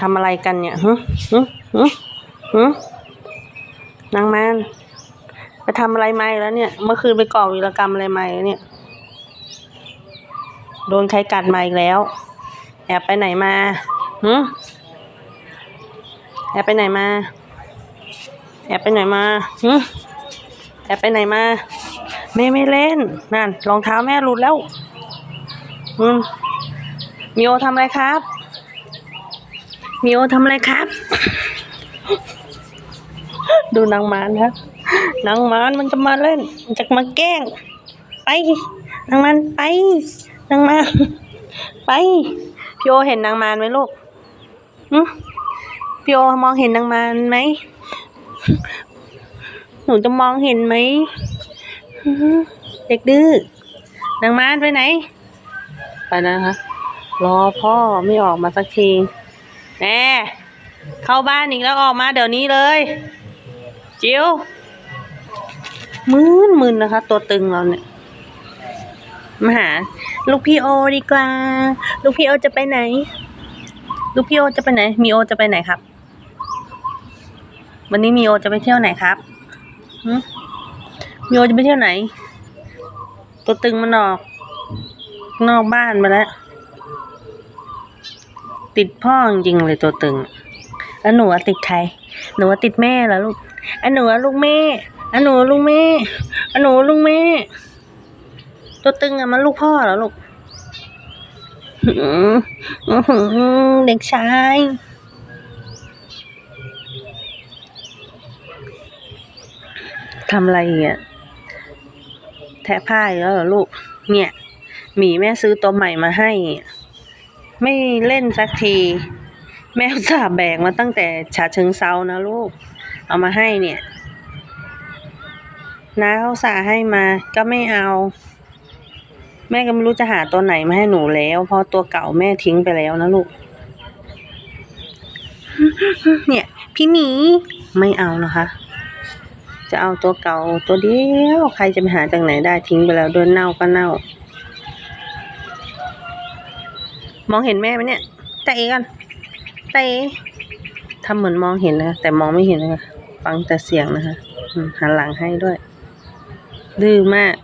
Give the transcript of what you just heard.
ทำอะไรกันเนี่ยฮึฮึฮึฮึนางแมนไปทำอะไรมาอีกแล้วเนี่ย เมื่อคืนไปก่อวีรกรรมอะไรมาอีกแล้วเนี่ย โดนใครกัดมาอีกแล้ว แอบไปไหนมาฮึแอบไปไหนมา แอบไปไหนมาฮึแอบไปไหนมา แม่ไม่เล่น นั่นรองเท้าแม่หลุดแล้วอืมมิโอทำอะไรครับ มิโอทำอะไรครับ ดูนางมารครับนางมารมันจะมาเล่น มันจะมาแกล้ง ไปนางมารไปนางมารไปพี่โอเห็นนางมารไหมลูกหึพี่โอมองเห็นนางมารไหมหนูจะมองเห็นไหมหึเด็กดื้อนางมารไปไหน ไปนะคะรอพ่อไม่ออกมาสักที แน่เข้าบ้านอีกแล้วออกมาเดี๋ยวนี้เลย จิ๋วมึนมึนนะคะ ตัวตึงเราเนี่ยมาหาลูกพี่โอดีกว่า ลูกพี่โอจะไปไหน ลูกพี่โอจะไปไหน มีโอจะไปไหนครับ วันนี้มีโอจะไปเที่ยวไหนครับมีโอจะไปเที่ยวไหน ตัวตึงมันออก นอกบ้านมาแล้ว ติดพ่อจริงเลยตัวตึงแล้วหนูติดใคร หนูติดแม่เหรอลูกอันหนูลูกแม่อันหนูลูกแม่อันหนูลูกแม่ ตัวตึงอะมันลูกพ่อเหรอลูกเด็กชายทำอะไรอะแทะผ้าอีกแล้วเหรอลูก เนี่ย หมีแม่ซื้อตัวใหม่มาให้ ไม่เล่นสักที แม่อุตส่าห์แบกมาตั้งแต่ฉาเชิงเซานะลูก เอามาให้เนี่ยน้าเขาสาให้มาก็ไม่เอา แม่ก็ไม่รู้จะหาตัวไหนมาให้หนูแล้ว เพราะตัวเก่าแม่ทิ้งไปแล้วนะลูก เนี่ย พี่หมีไม่เอานะคะ จะเอาตัวเก่าตัวเดียว ใครจะไปหาจากไหนได้ทิ้งไปแล้วโดนเน่าก็เน่า มองเห็นแม่ไหมเนี่ยตาเอกันตาเอทำเหมือนมองเห็นนะแต่มองไม่เห็นนะคะฟังแต่เสียงนะคะอืมหันหลังให้ด้วย ดื้อมาก